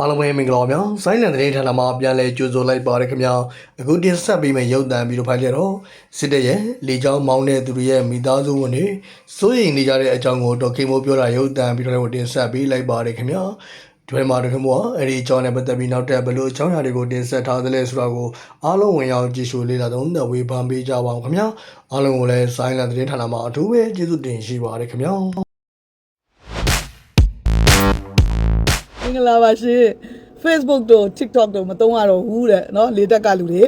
အားလုံးပဲမင်္ဂလာပါဗျာ။ဆိုင်းလန်သတင်းဌာနမှာပြန်လည်ကြိုဆိုလိုက်ပါရခင်ဗျာ။အခုတင်ဆက်ပေးမယ့်ရုပ်သံဗီဒီယိုဖိုင်လေးတော့စစ်တပ်ရဲ့လေကြောင်းမောင်းတဲ့သူတွေရဲ့မိသားစုဝင်တွေစိုးရိမ်နေကြတဲ့အကြောင်းကိုဒေါက်ခင်မိုးပြောတာရုပ်သံဗီဒီယိုလေးကိုတင်ဆက်ပေးလိုက်ပါရခင်ဗျာ။ဒီမှာဒေါက်ခင်မိုးကအဲ့ဒီအကြောင်းနဲ့ပတ်သက်ပြီးနောက်တက်ဘယ်လိုအကြောင်းအရာတွေကိုတင်ဆက်ထားသလဲဆိုတာကိုအားလုံးဝင်ရောက်ကြည့်ရှုလေ့လာသုံးသပ်ဝေဖန်ပေးကြပါအောင်ခင်ဗျာ။အားလုံးကိုလည်းဆိုင်းလန်သတင်းဌာနမှာအထူးပဲကျေးဇူးတင်ရှိပါရခင်ဗျာ။ င်္ဂလာပါရှင် Facebook တို့ TikTok တို့မသုံးရတော့ဘူးတဲ့เนาะလေတက်ကလူတွေ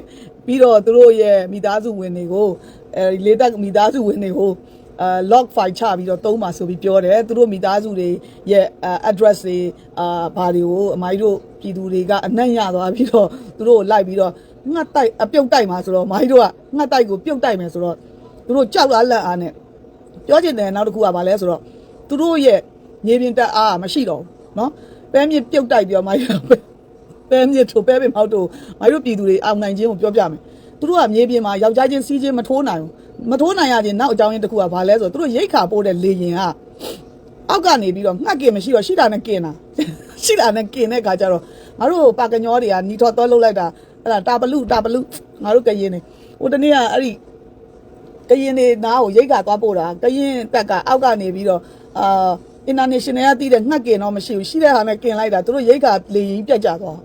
ပြီးတော့သူတို့ရဲ့မိသားစုဝင်တွေကိုအဲလေတက်မိသားစုဝင်တွေကိုအာ log file ချပြီးတော့သုံးပါဆိုပြီးပြောတယ်သူတို့မိသားစုတွေရဲ့ address တွေအာဘာတွေကိုအမိုင်းတို့ပြည်သူတွေကအနှံ့ရသွားပြီးတော့သူတို့ကိုလိုက်ပြီးတော့ငှက်တိုက်အပြုတ်တိုက်မှာဆိုတော့မိုင်းတို့ကငှက်တိုက်ကိုပြုတ်တိုက်မယ်ဆိုတော့သူတို့ကြောက်လားလက်အားနဲ့ပြောချင်တယ်နောက်တစ်ခုကဘာလဲဆိုတော့သူတို့ရဲ့မြေပြင်တက်အားကမရှိတော့ဘူးเนาะ ပဲမြင့်ပြုတ်တိုက်ပြီးတော့မိုင်းတို့ပဲမြင့်ထိုပဲပင်မောက်တို့မိုင်းတို့ပြည်သူတွေအောင်နိုင်ခြင်းကိုပြောပြမယ်သူတို့ကမြေပြင်မှာယောက်ျားချင်းစီးချင်းမထိုးနိုင်ဘူးမထိုးနိုင်ရခြင်းနောက်အကြောင်းရင်းတစ်ခုကဘာလဲဆိုတော့သူတို့ရိတ်ခါပိုးတဲ့လေရင်ကအောက်ကနေပြီးတော့ငှက်กินမရှိတော့ရှိတာနဲ့กินတာရှိတာနဲ့กินတဲ့ခါကျတော့ငါတို့ပါကညောတွေကညီထော်သွားလှုပ်လိုက်တာအဲ့ဒါတာပလူတာပလူငါတို့ကရင်နေဟိုတနေ့ကအဲ့ဒီ ကရင်နေနားကိုရိတ်ကသွားပို့တာကရင်တက်ကအောက်ကနေပြီးတော့အာ international ကတိတဲ့ငှက်ကင်တော့မရှိဘူးရှိတဲ့ဟာနဲ့กินလိုက်တာသူတို့ရိတ်ခါလေရင်ပြတ်ကြသွား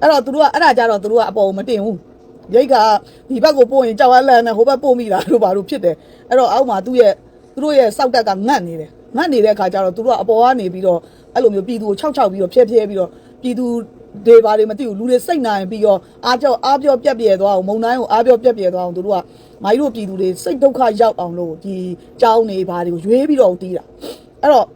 အဲ့တော့သူတို့ကအဲ့ဒါကြတော့သူတို့ကအပေါ်ကိုမတင်ဘူးရိတ်ခါဒီဘက်ကိုပို့ရင်ကြောက်အလန့်နဲ့ဟိုဘက်ပို့မိတာတို့ဘာလို့ဖြစ်တယ်အဲ့တော့အောက်မှာသူ့ရဲ့သူတို့ရဲ့စောက်တက်ကငတ်နေတယ်ငတ်နေတဲ့အခါကျတော့သူတို့ကအပေါ်ကနေပြီးတော့အဲ့လိုမျိုးပြည်သူကိုခြောက်ခြောက်ပြီးတော့ဖျက်ဖျက်ပြီးတော့ပြည်သူဒေဘာတွေမသိဘူးလူတွေစိတ်နိုင်ပြီးတော့အားကြောက်အားပြောပြက်ပြဲသွားအောင်မုံတိုင်းကိုအားပြောပြက်ပြဲသွားအောင်တို့ကမိုင်းတို့ပြည်သူတွေစိတ်ဒုက္ခရောက်အောင်လို့ဒီကြောင်းနေဘာတွေကိုရွေးပြီးတော့တီးတာအဲ့တော့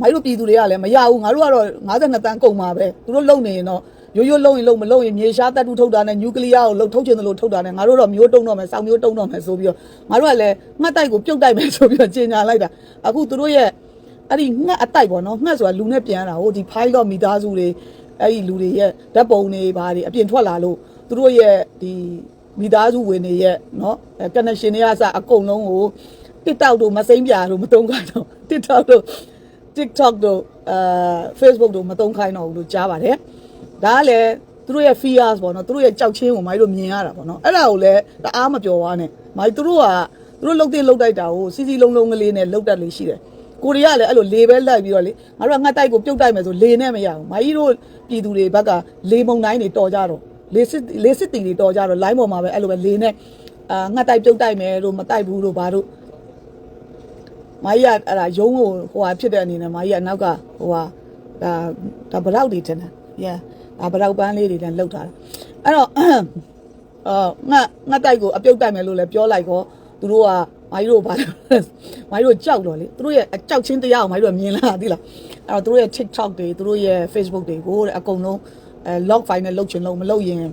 မိုင်းတို့ပြည်သူတွေကလည်းမရဘူးငါတို့ကတော့52တန်းကုန်ပါပဲသူတို့လုံနေရင်တော့ရိုးရိုးလုံရင်လုံမလုံရင်မြေရှားတပ်တူထုတ်တာနဲ့နျူကလ িয়ার ကိုလုံထုတ်ချင်တယ်လို့ထုတ်တာနဲ့ငါတို့တော့မျိုးတုံးတော့မယ်စောင်မျိုးတုံးတော့မယ်ဆိုပြီးတော့ငါတို့ကလည်းငှက်တိုက်ကိုပြုတ်တိုက်မယ်ဆိုပြီးတော့ကြေညာလိုက်တာအခုသူတို့ရဲ့အဲ့ဒီငှက်အတိုက်ပေါ့နော်ငှက်ဆိုတာလူနဲ့ပြန်တာဟိုဒီ pilot မိသားစုတွေအဲ့ဒီလူတွေရဲ့ဓာတ်ပုံတွေဘာတွေအပြင်ထွက်လာလို့သူတို့ရဲ့ဒီမိသားစုဝင်တွေရဲ့နော်အဲ connection တွေကစအကုန်လုံးကို TikTok တို့မစိမ့်ပြတို့မတုံးကြတော့ TikTok တို့ TikTok တို့အာ Facebook တို့မသုံးခိုင်းတော့ဘူးလို့ကြားပါတယ်ဒါကလည်းသူတို့ရဲ့ fears ပေါ့နော်သူတို့ရဲ့ကြောက်ချင်းကိုမိုင်းတို့မြင်ရတာပေါ့နော်အဲ့ဒါကိုလည်းတအားမပြောသွားနဲ့မိုင်းသူတို့ကသူတို့လှုပ်တဲ့လှုပ်တိုက်တာကိုစီစီလုံးလုံးကလေးနဲ့လှုပ်တတ်လေးရှိတယ်ကိုရီးယားလည်းအဲ့လိုလေပဲလိုက်ပြီးတော့လေငါတို့ကငှက်တိုက်ကိုပြုတ်တိုက်မယ်ဆိုလေနဲ့မရဘူးမိုင်းတို့ပြည်သူတွေဘက်ကလေမုံတိုင်းတွေတော်ကြတော့လေစစ်လေစစ်တီတွေတော်ကြတော့ line ပေါ်မှာပဲအဲ့လိုပဲလေနဲ့အာငှက်တိုက်ပြုတ်တိုက်မယ်တို့မတိုက်ဘူးတို့ဘာတို့ မာကြီးကအဲ့ဒါရုံးကိုဟိုဟာဖြစ်တဲ့အနေနဲ့မာကြီးကနောက်ကဟိုဟာဒါဒါဘလောက်တွေတင်တယ်။ yeah ဒါဘလောက်ပန်းလေးတွေလည်းလှုပ်ထားတာ။အဲ့တော့အော်ငါငါတိုက်ကိုအပြုတ်တိုက်မယ်လို့လည်းပြောလိုက်တော့သူတို့ကမာကြီးတို့ဘာလဲမာကြီးတို့ကြောက်တော့လေသူတို့ရဲ့အကြောက်ချင်းတရားကိုမာကြီးတို့မြင်လာသိလား။အဲ့တော့သူတို့ရဲ့ TikTok တွေသူတို့ရဲ့ Facebook တွေကိုတဲ့အကုန်လုံးအဲ log file နဲ့လုတ်ချင်လို့မလုတ်ရင်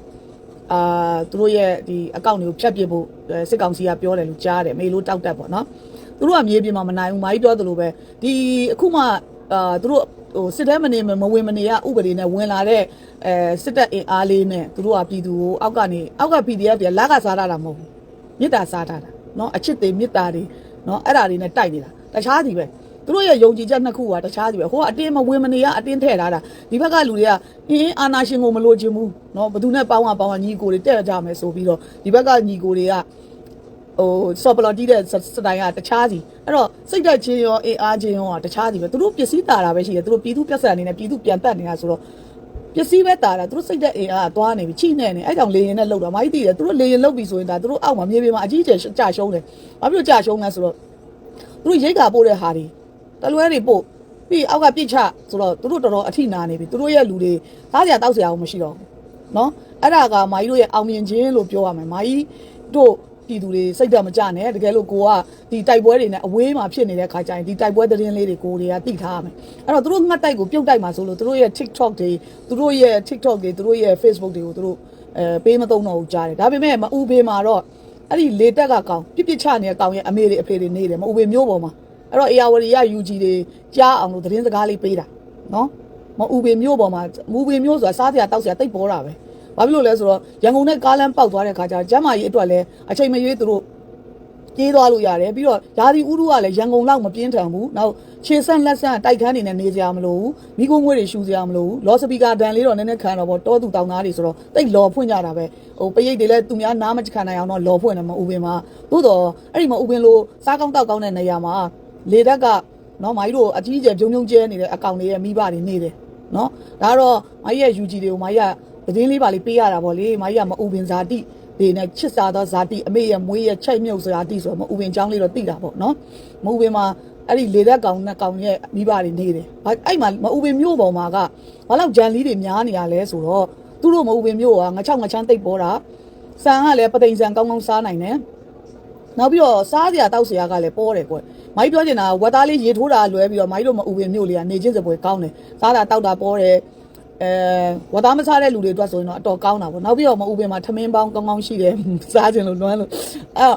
အာသူတို့ရဲ့ဒီအကောင့်တွေကိုဖြတ်ပစ်ဖို့အဲစစ်ကောင်စီကပြောတယ်လို့ကြားတယ်မေလို့တောက်တက်ပေါ့နော် သူတို့ကမြေပြင်မှာမနိုင်ဘူးမာကြီးပြောသလိုပဲဒီအခုမှအာသူတို့ဟိုစစ်တဲမနေမဝင်မနေရဥပဒေနဲ့ဝင်လာတဲ့အဲစစ်တပ်အင်အားလေးနဲ့သူတို့ကပြည်သူကိုအောက်ကနေအောက်က PDF တွေလက်ကစားတာတာမဟုတ်ဘူးမြစ်တာစားတာတာเนาะအချစ်တွေမြစ်တာတွေเนาะအဲ့ဒါတွေနဲ့တိုက်နေတာတခြားစီပဲသူတို့ရဲ့ယုံကြည်ချက်နှစ်ခုကတခြားစီပဲဟိုကအတင်းမဝင်မနေရအတင်းထည့်ထားတာဒီဘက်ကလူတွေကအင်းအာနာရှင်ကိုမလိုချင်ဘူးเนาะဘယ်သူနဲ့ပေါင်းอ่ะပေါင်းอ่ะညီကိုတွေတက်ကြမယ်ဆိုပြီးတော့ဒီဘက်ကညီကိုတွေက ဟိုဆော့ပလော်တီးတဲ့စတိုင်ကတခြားစီအဲ့တော့စိတ်ဓာတ်ချင်းရောအင်အားချင်းရောကတခြားစီပဲသူတို့ပစ္စည်းတာတာပဲရှိတယ်သူတို့ပြည်သူပြဿနာအနေနဲ့ပြည်သူပြန်တက်နေတာဆိုတော့ပစ္စည်းပဲတာတာသူတို့စိတ်ဓာတ်အင်အားကသွားနေပြီချိနေနေအဲ့ကြောင့်လေရင်နဲ့လှုပ်တာမိုင်းတည်တယ်သူတို့လေရင်လှုပ်ပြီဆိုရင်ဒါသူတို့အောက်မှာမြေပြင်မှာအကြီးအကျယ်ကြာရှုံးတယ်ဘာဖြစ်လို့ကြာရှုံးလဲဆိုတော့သူတို့ရိတ်ကာပို့တဲ့ဟာတွေတလွဲတွေပို့ပြီးအောက်ကပြစ်ချဆိုတော့သူတို့တော်တော်အထိနာနေပြီသူတို့ရဲ့လူတွေသားစရာတောက်စရာကိုမရှိတော့ဘူးเนาะအဲ့ဒါကမာကြီးတို့ရဲ့အောင်မြင်ခြင်းလို့ပြောရမယ်မာကြီးတို့ ပြည်သူတွေစိတ်ဓာတ်မကြနဲ့တကယ်လို့ကိုကဒီတိုက်ပွဲတွေနဲ့အဝေးမှာဖြစ်နေတဲ့ခါကျရင်ဒီတိုက်ပွဲသတင်းလေးတွေကိုတွေကသိထားရမယ်အဲ့တော့သူတို့ငှက်တိုက်ကိုပြုတ်တိုက်မှာဆိုလို့သူတို့ရဲ့ TikTok တွေသူတို့ရဲ့ TikTok တွေသူတို့ရဲ့ Facebook တွေကိုသူတို့အဲပေးမသုံးတော့ဘူးကြားတယ်ဒါပေမဲ့မအူဘေမှာတော့အဲ့ဒီလေတက်ကကောင်ပြစ်ပြစ်ချနေတဲ့ကောင်ရဲ့အမေတွေအဖေတွေနေတယ်မအူဘေမျိုးပေါ်မှာအဲ့တော့ AR ရ UG တွေကြားအောင်လို့သတင်းစကားလေးပေးတာနော်မအူဘေမျိုးပေါ်မှာမူဘေမျိုးဆိုတာစားစရာတောက်စရာတိတ်ပေါ်တာပဲ ဘာဖြစ်လို့လဲဆိုတော့ရန်ကုန်နဲ့ကားလမ်းပေါက်သွားတဲ့ခါကျကျမ်းမာရေးအတွက်လည်းအချိန်မရွေးသူတို့ပြေးသွားလို့ရတယ်ပြီးတော့ယာဒီဥရုကလည်းရန်ကုန်လောက်မပြင်းထန်ဘူးနောက်ခြေဆက်လက်ဆက်တိုက်ခန်းနေနဲ့နေကြရမလို့မိခိုးငွေတွေရှူကြရမလို့လော်စပီကာဒန်လေးတော့နည်းနည်းခံတော့ဗောတောသူတောင်သားတွေဆိုတော့တိတ်လော်ဖွင့်ကြတာပဲဟိုပရိတ်တွေလည်းသူများနားမခံနိုင်အောင်တော့လော်ဖွင့်တယ်မဥပင်မှာသို့တော့အဲ့ဒီမှာဥပင်လို့စားကောင်းတောက်ကောင်းတဲ့နေရာမှာလေတက်ကနော်မိုင်းတို့အကြီးအကျယ်ပြုံးပြုံးကျဲနေတဲ့အကောင်တွေရဲ့မိဘတွေနေတယ်နော်ဒါကတော့မိုင်းရဲ့ UG တွေကိုမိုင်းက သတင်းလေးပါလေးပေးရတာဗောလေမိုင်းကမဥပင်ဇာတိဒီနဲ့ချစ်စားသောဇာတိအမေရဲ့မွေးရဲ့ချိတ်မြုပ်ဇာတိဆိုတော့မဥပင်ချောင်းလေးတော့သိတာပေါ့နော်မဥပင်မှာအဲ့ဒီလေသက်ကောင်နဲ့ကောင်ရဲ့မိဘတွေနေတယ်ဘာအဲ့မှာမဥပင်မြို့ပေါ်မှာကဘာလို့ဂျန်လီတွေများနေရလဲဆိုတော့သူတို့မဥပင်မြို့ကငချောက်ငချမ်းတိတ်ပေါ်တာဆန်ကလည်းပသိမ်ဆန်ကောင်းကောင်းစားနိုင်တယ်နောက်ပြီးတော့စားစရာတောက်စရာကလည်းပေါ်တယ်ကွမိုင်းပြောချင်တာကဝက်သားလေးရေထိုးတာလွဲပြီးတော့မိုင်းတို့မဥပင်မြို့လေးကနေချင်းစပွဲကောင်းတယ်စားတာတောက်တာပေါ်တယ် အဲဝတ်သားမစားတဲ့လူတွေအတွက်ဆိုရင်တော့အတော်ကောင်းတာပေါ့နောက်ပြီးတော့မဥပင်မှာထမင်းပေါင်းကောင်းကောင်းရှိတယ်စားခြင်းလို့လွမ်းလို့အဲ့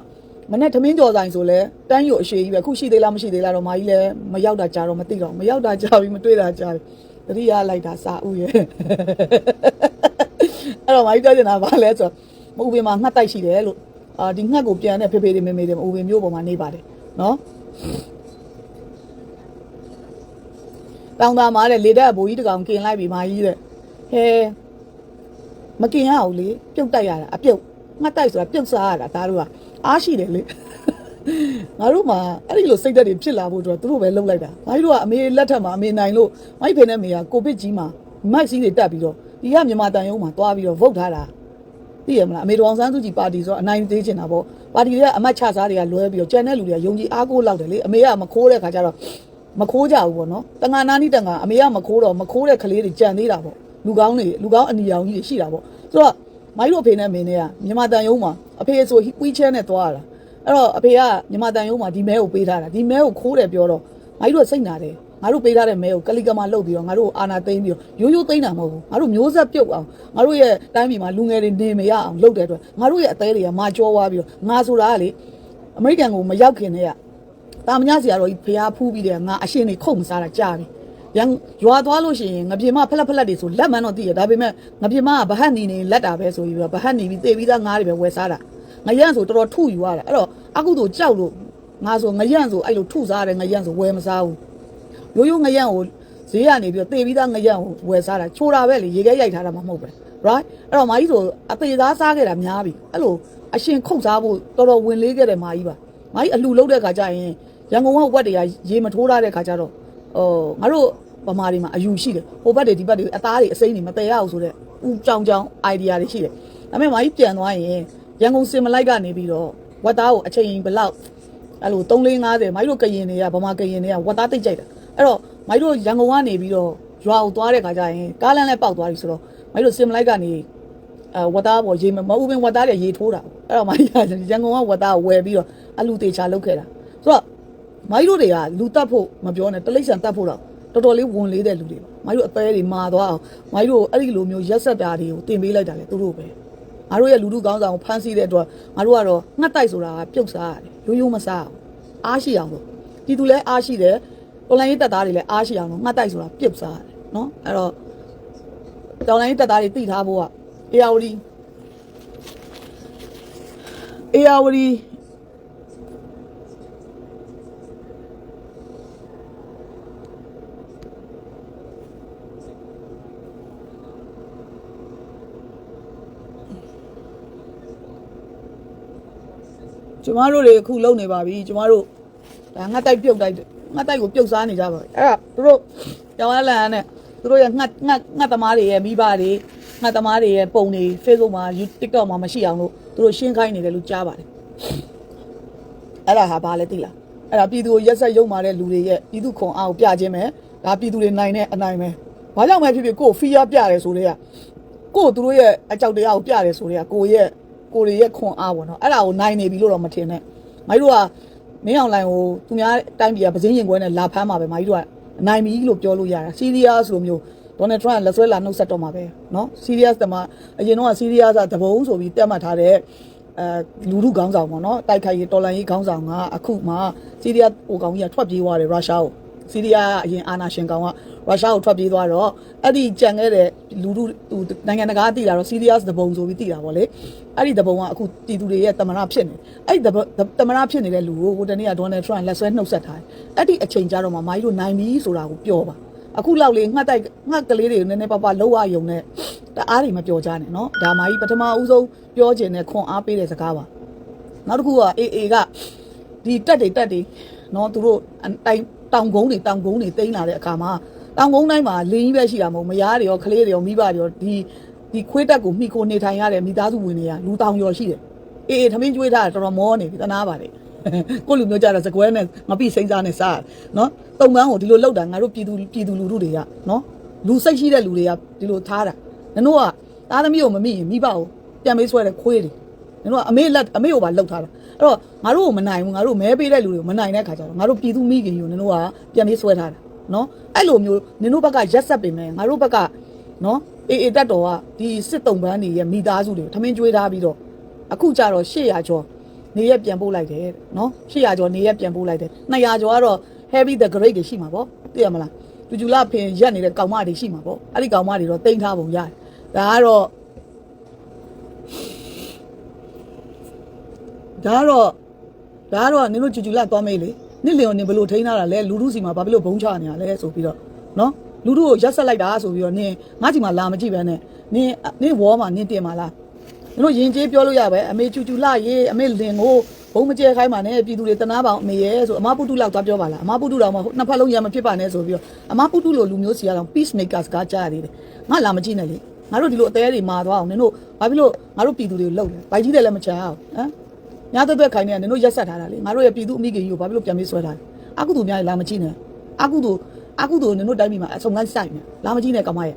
မနဲ့ထမင်းကြော်ဆိုင်ဆိုလဲတန်းရုပ်အရှိကြီးပဲခုရှိသေးလားမရှိသေးလားတော့မာကြီးလည်းမရောက်တာကြာတော့မသိတော့မရောက်တာကြာပြီမတွေ့တာကြာပြီတတိယလိုက်တာစာဥရဲ့အဲ့တော့မာကြီးပြောချင်တာဘာလဲဆိုတော့မဥပင်မှာငှက်တိုက်ရှိတယ်လို့အာဒီငှက်ကိုပြန်တဲ့ဖေဖေတွေမေမေတွေမဥပင်မျိုးပေါ်မှာနေပါတယ်နော် တောင်သားမားတဲ့လေတက်အဘိုးကြီးတကောင်กินလိုက်ပြီမာကြီးတဲ့ဟဲမกินရအောင်လေပြုတ်တိုက်ရတာအပြုတ်ငှက်တိုက်ဆိုတာပြုတ်စားရတာဒါတို့ကအားရှိတယ်လေငါတို့မှာအဲ့ဒီလိုစိတ်သက်တွေဖြစ်လာဖို့အတွက်သူတို့ပဲလှုပ်လိုက်တာမာကြီးတို့ကအမေလက်ထက်မှာအမေနိုင်လို့မိုက်ဖေနဲ့မေကကိုဗစ်ကြီးမှာမိုက်စီးတွေတက်ပြီးတော့ဒီကမြန်မာတန်ရုံးမှာသွားပြီးတော့ဗုတ်ထားတာသိရမလားအမေတော်အောင်ဆန်းစုကြည်ပါတီဆိုတော့အနိုင်သေးချင်တာပေါ့ပါတီတွေကအမတ်ချစားတွေကလွဲပြီးတော့ကျန်တဲ့လူတွေကယုံကြည်အားကိုးလောက်တယ်လေအမေကမခိုးတဲ့ခါကျတော့ မခိုးကြဘူးပေါ့နော်တငါနာနီတငါအမေကမခိုးတော့မခိုးတဲ့ကလေးတွေကြံသေးတာပေါ့လူကောင်းတွေလူကောင်းအနီရောင်ကြီးတွေရှိတာပေါ့ဆိုတော့မိုင်းတို့အဖေနဲ့မင်းနဲ့ကမြန်မာတန်ယုံမှာအဖေဆိုဝီချဲနဲ့သွားတာအဲ့တော့အဖေကမြန်မာတန်ယုံမှာဒီမဲကိုပေးထားတာဒီမဲကိုခိုးတယ်ပြောတော့မိုင်းတို့စိတ်နာတယ်ငါတို့ပေးထားတဲ့မဲကိုကလီကမာလုတ်ပြီးတော့ငါတို့အာနာသိမ့်ပြီးတော့ရိုးရိုးသိမ့်တာမဟုတ်ဘူးငါတို့မျိုးဆက်ပြုတ်အောင်ငါတို့ရဲ့တိုင်းပြည်မှာလူငယ်တွေနေမရအောင်လုပ်တဲ့အတွက်ငါတို့ရဲ့အသေးတွေကမာကြောသွားပြီးတော့ငါဆိုတာကလေအမေရိကန်ကိုမရောက်ခင်တည်းက တာမညစီကတော့ဖျားဖူးပြီးတယ်ငါအရှင်နေခုတ်မစားတာကြာပြီရန်ရွာသွားလို့ရှိရင်ငပြင်းမဖလက်ဖလက်တွေဆိုလက်မှန်တော့သိရဒါပေမဲ့ငပြင်းမကဗဟတ်နေနေလက်တာပဲဆိုပြီးတော့ဗဟတ်နေပြီးတေပြီးသားငါးတွေပဲဝယ်စားတာငရန့်ဆိုတော်တော်ထုယူရတာအဲ့တော့အခုတို့ကြောက်လို့ငါဆိုငရန့်ဆိုအဲ့လိုထုစားတယ်ငရန့်ဆိုဝယ်မစားဘူးရိုးရိုးငရန့်ကိုဈေးကနေပြီးတော့တေပြီးသားငရန့်ကိုဝယ်စားတာချိုးတာပဲလေရေခဲရိုက်ထားတာမှမဟုတ်ပဲ right အဲ့တော့မာကြီးဆိုအပေသားစားခဲ့တာများပြီအဲ့လိုအရှင်ခုတ်စားဖို့တော်တော်ဝင်လေးခဲ့တယ်မာကြီးပါမာကြီးအလှလုံးတဲ့ခါကျရင် ရန်ကုန်ကဝက်တွေကရေမထိုးရတဲ့ခါကျတော့ဟိုငါတို့ဗမာတွေမှာအယူရှိတယ်ဟိုဘက်တွေဒီဘက်တွေအသားတွေအစိမ့်တွေမတည်ရအောင်ဆိုတော့ဦးကြောင်ကြောင် idea တွေရှိတယ်ဒါပေမဲ့မာကြီးပြန်သွားရင်ရန်ကုန်စင်မလိုက်ကနေပြီးတော့ဝက်သားကိုအချိန်ဘယ်လောက်အဲ့လို3 4 50မိုင်းတို့ကရင်တွေကဗမာကရင်တွေကဝက်သားတိတ်ကြိုက်တာအဲ့တော့မိုင်းတို့ရန်ကုန်ကနေပြီးတော့ရွာကိုသွားတဲ့ခါကျရင်ကားလမ်းလည်းပေါက်သွားပြီဆိုတော့မိုင်းတို့စင်မလိုက်ကနေအဲဝက်သားပေါ်ရေမမဟုတ်ဘင်းဝက်သားတွေရေထိုးတာအဲ့တော့မိုင်းကရန်ကုန်ကဝက်သားကိုဝယ်ပြီးတော့အလူတေချာလုတ်ခဲ့တာဆိုတော့ မိုင်းတို့တွေကလူတက်ဖို့မပြောနဲ့တလိမ့်ဆန်တက်ဖို့တော့တော်တော်လေးဝန်လေးတဲ့လူတွေပါမိုင်းတို့အသေးတွေမာသွားအောင်မိုင်းတို့အဲ့ဒီလိုမျိုးရက်ဆက်တာတွေကိုတင်ပေးလိုက်တာလေသူတို့ပဲငါတို့ရဲ့လူလူကောင်းဆောင်ကိုဖမ်းဆီးတဲ့အတွက်ငါတို့ကတော့ငှက်တိုက်ဆိုတာကပြုတ်စားရတယ်ရိုးရိုးမစားဘူးအားရှိအောင်လို့ပြည်သူလည်းအားရှိတယ်တော်လိုင်းရေးတက်သားတွေလည်းအားရှိအောင်လို့ငှက်တိုက်ဆိုတာပြုတ်စားရတယ်နော်အဲ့တော့တော်လိုင်းရေးတက်သားတွေသိထားဖို့ကအေယာဝတီအေယာဝတီ မတို့တွေအခုလုံနေပါပြီကျမတို့ဒါငှက်တိုက်ပြုတ်တိုက်ငှက်တိုက်ကိုပြုတ်စားနေကြပါပြီအဲ့ဒါသူတို့ကြောင်ရလန်နဲ့သူတို့ရဲ့ငှက်ငှက်ငှက်သမားတွေရဲ့မိဘတွေငှက်သမားတွေရဲ့ပုံတွေ Facebook မှာ YouTube TikTok မှာမရှိအောင်လို့သူတို့ရှင်းခိုင်းနေတယ်လို့ကြားပါတယ်အဲ့ဒါဟာဘာလဲသိလားအဲ့ဒါပြည်သူကိုရက်ဆက်ရုံမာတဲ့လူတွေရဲ့ပြည်သူခွန်အားကိုပြခြင်းပဲဒါပြည်သူတွေနိုင်တဲ့အနိုင်ပဲဘာကြောင့်ပဲဖြစ်ဖြစ်ကိုယ်ဖီးရပြတယ်ဆိုတဲ့ကကိုယ်သူတို့ရဲ့အကြောက်တရားကိုပြတယ်ဆိုတဲ့ကကိုယ့်ရဲ့ ကိုရီရဲ့ခွန်အားပေါ့နော်အဲ့ဒါကိုနိုင်နေပြီလို့တော့မထင်နဲ့မိုင်းတို့ကမင်းအောင်လိုင်ကိုသူများတိုင်းပြည်ကပစင်းရင်ခွဲနဲ့လာဖမ်းမှာပဲမိုင်းတို့ကအနိုင်ပြီလို့ပြောလို့ရတာစီးရီးယားဆိုလိုမျိုးဒေါ်နယ်ထရန့်လက်ဆွဲလာနှုတ်ဆက်တော့မှာပဲเนาะစီးရီးယားတမအရင်တော့စီးရီးယားကတဘုံဆိုပြီးတက်မှတ်ထားတဲ့အဲလူလူခေါင်းဆောင်ပေါ့เนาะတိုက်ခိုက်ရေးတော်လန်ရေးခေါင်းဆောင်ကအခုမှစီးရီးယားဟိုကောင်ကြီးကထွက်ပြေးသွားတယ်ရုရှားကိုစီးရီးယားကအရင်အာနာရှင်ကောင်က ရုရှားကိုထွက်ပြေးသွားတော့အဲ့ဒီကြံခဲ့တဲ့လူလူနိုင်ငံတကာသိတာတော့ serious တပုံဆိုပြီးသိတာပေါ့လေအဲ့ဒီတပုံကအခုတီတူတွေရဲ့တမနာဖြစ်နေအဲ့ဒီတမနာဖြစ်နေတဲ့လူကိုဟိုတနေ့က Donald Trump လက်ဆွဲနှုတ်ဆက်ထားတယ်အဲ့ဒီအချိန်ကြတော့မှမိုင်းတို့နိုင်ပြီဆိုတာကိုပြောပါအခုလောက်လေးငှက်တိုက်ငှက်ကလေးတွေနည်းနည်းပါးပါလှုပ်ဝယုံနဲ့တအားတွေမပြောကြနဲ့နော်ဒါမှကြီးပထမဦးဆုံးပြောချင်တဲ့ခွန်အားပေးတဲ့စကားပါနောက်တစ်ခုက AA ကဒီတက်တွေတက်တွေနော်သူတို့တိုင်တောင်ကုန်းတွေတောင်ကုန်းတွေတိမ့်လာတဲ့အခါမှာ တောင်ကုန်းတိုင်းမှာလင်းကြီးပဲရှိတာမဟုတ်မယားတွေရောကလေးတွေရောမိဘတွေရောဒီဒီခွေးတက်ကိုမိခိုနေထိုင်ရတဲ့မိသားစုဝင်တွေကလူတောင်ရောရှိတယ်အေအေသမင်းကျွေးထားတာတော်တော်မောနေပြီတနာပါလေကိုလူမျိုးကြတော့စကွဲနဲ့ငပိစိမ့်စားနဲ့စားနော်တုံပန်းကိုဒီလိုလောက်တာငါတို့ပြည်သူပြည်သူလူထုတွေကနော်လူစိတ်ရှိတဲ့လူတွေကဒီလိုထားတာနင်တို့ကသားသမီးကိုမမိရင်မိဘကိုပြန်မေးဆွဲတဲ့ခွေးတွေနင်တို့ကအမေလက်အမေကိုပါလှုပ်ထားတာအဲ့တော့ငါတို့ကိုမနိုင်ဘူးငါတို့မဲပေးတဲ့လူတွေကိုမနိုင်တဲ့ခါကျတော့ငါတို့ပြည်သူမိခင်ကိုနင်တို့ကပြန်မေးဆွဲထားတာ နော်အဲ့လိုမျိုးနင်တို့ဘက်ကရက်ဆက်ပင်မဲ့ငါတို့ဘက်ကနော်အေးအေးတက်တော်ကဒီစစ်တုံပန်းတွေရဲ့မိသားစုတွေကိုထမင်းကျွေးထားပြီးတော့အခုကြတော့800ကျော်နေရက်ပြန်ပို့လိုက်တယ်နော်800ကျော်နေရက်ပြန်ပို့လိုက်တယ်200ကျော်ကတော့ heavy the great တွေရှိမှာပေါ့သိရမလားကျူကျူလာဖင်ရက်နေတဲ့ကောင်မတွေရှိမှာပေါ့အဲ့ဒီကောင်မတွေတော့တင်ထားပုံရတယ်ဒါကတော့ဒါကတော့ဒါကတော့နင်တို့ကျူကျူလာသွားမေးလေ နှစ်လျော်နင်ဘလို့ထိန်းထားတာလဲလူလူစီမှာဘာဖြစ်လို့ဘုံချနေရလဲဆိုပြီးတော့နော်လူလူကိုရက်ဆက်လိုက်တာဆိုပြီးတော့နင်ငါ့စီမှာလာမကြည့်ပဲနဲ့နင်နင်ဝေါ်မှာနင်တင်မှာလားနင်တို့ရင်ကျေးပြောလို့ရပဲအမေကျူကျူလာရေးအမေလင်ကိုဘုံမကျဲခိုင်းပါနဲ့ပြည်သူတွေတနာပါအောင်အမေရဲ့ဆိုအမပုတုလောက်သွားပြောပါလားအမပုတုတော့မဟုတ်နှစ်ဖက်လုံးရမဖြစ်ပါနဲ့ဆိုပြီးတော့အမပုတုလိုလူမျိုးစီကတော့ peace makers ကကြားရသေးတယ်ငါလာမကြည့်နဲ့လေငါတို့ဒီလိုအသေးတွေမာသွားအောင်နင်တို့ဘာဖြစ်လို့ငါတို့ပြည်သူတွေကိုလှုပ်လဲဘိုက်ကြီးတယ်လည်းမချအောင်ဟမ် ညာသက်သက်ခိုင်းနေနင်တို့ရက်ဆက်ထားတာလေငါတို့ရဲ့ပြည်သူအမိခင်ကြီးကိုဘာဖြစ်လို့ပြန်မေးဆွဲထားလဲအကုသူများလာမကြည့်နဲ့အကုသူအကုသူနင်တို့တိုင်းပြည်မှာအဆုံးကစိုက်နေလာမကြည့်နဲ့ကောင်မရဲ့